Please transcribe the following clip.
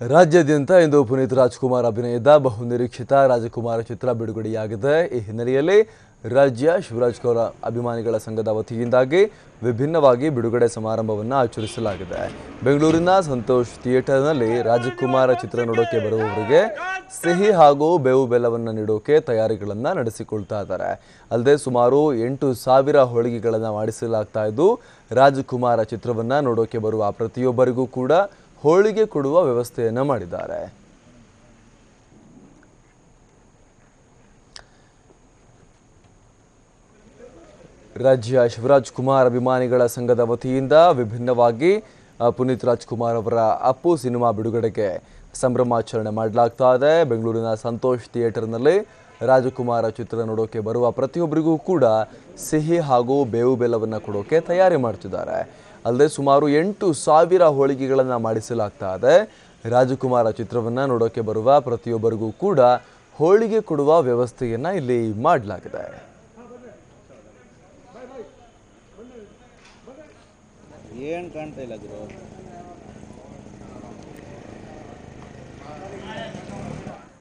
ರಾಜ್ಯಾದ್ಯಂತ ಇಂದು ಪುನೀತ್ ರಾಜ್ಕುಮಾರ್ ಅಭಿನಯದ ಬಹುನಿರೀಕ್ಷಿತ ರಾಜಕುಮಾರ ಚಿತ್ರ ಬಿಡುಗಡೆಯಾಗಿದೆ. ಈ ಹಿನ್ನೆಲೆಯಲ್ಲಿ ರಾಜ್ಯ ಶಿವರಾಜ್ ಕೌರ ಅಭಿಮಾನಿಗಳ ಸಂಘದ ವತಿಯಿಂದಾಗಿ ವಿಭಿನ್ನವಾಗಿ ಬಿಡುಗಡೆ ಸಮಾರಂಭವನ್ನು ಆಚರಿಸಲಾಗಿದೆ. ಬೆಂಗಳೂರಿನ ಸಂತೋಷ್ ಥಿಯೇಟರ್ನಲ್ಲಿ ರಾಜಕುಮಾರ ಚಿತ್ರ ನೋಡೋಕೆ ಬರುವವರಿಗೆ ಸಿಹಿ ಹಾಗೂ ಬೇವು ಬೆಲ್ಲವನ್ನು ನೀಡೋಕೆ ತಯಾರಿಗಳನ್ನು ನಡೆಸಿಕೊಳ್ತಾ ಇದ್ದಾರೆ. ಅಲ್ಲದೆ ಸುಮಾರು ಎಂಟು ಸಾವಿರ ಹೋಳಿಗೆಗಳನ್ನು ಮಾಡಿಸಲಾಗ್ತಾ ಇದ್ದು, ರಾಜಕುಮಾರ ಚಿತ್ರವನ್ನು ನೋಡೋಕೆ ಬರುವ ಪ್ರತಿಯೊಬ್ಬರಿಗೂ ಕೂಡ ಹೋಳಿಗೆ ಕೊಡುವ ವ್ಯವಸ್ಥೆಯನ್ನು ಮಾಡಿದ್ದಾರೆ. ರಾಜ್ಯ ಶಿವರಾಜ್ ಕುಮಾರ್ ಅಭಿಮಾನಿಗಳ ಸಂಘದ ವತಿಯಿಂದ ವಿಭಿನ್ನವಾಗಿ ಪುನೀತ್ ರಾಜ್ಕುಮಾರ್ ಅವರ ಅಪ್ಪು ಸಿನಿಮಾ ಬಿಡುಗಡೆಗೆ ಸಂಭ್ರಮಾಚರಣೆ ಮಾಡಲಾಗ್ತಾ ಇದೆ. ಬೆಂಗಳೂರಿನ ಸಂತೋಷ್ ಥಿಯೇಟರ್ನಲ್ಲಿ ರಾಜಕುಮಾರ ಚಿತ್ರ ನೋಡೋಕೆ ಬರುವ ಪ್ರತಿಯೊಬ್ಬರಿಗೂ ಕೂಡ ಸಿಹಿ ಹಾಗೂ ಬೇವು ಬೆಲ್ಲವನ್ನು ಕೊಡೋಕೆ ತಯಾರಿ ಮಾಡ್ತಿದ್ದಾರೆ. ಅಲ್ಲದೆ ಸುಮಾರು ಎಂಟು ಸಾವಿರ ಹೋಳಿಗೆಗಳನ್ನು ಮಾಡಿಸಲಾಗ್ತಾ ಇದೆ. ರಾಜಕುಮಾರ ಚಿತ್ರವನ್ನು ನೋಡೋಕ್ಕೆ ಬರುವ ಪ್ರತಿಯೊಬ್ಬರಿಗೂ ಕೂಡ ಹೋಳಿಗೆ ಕೊಡುವ ವ್ಯವಸ್ಥೆಯನ್ನು ಇಲ್ಲಿ ಮಾಡಲಾಗಿದೆ. ಏನು ಕಾಣ್ತಾ ಇಲ್ಲ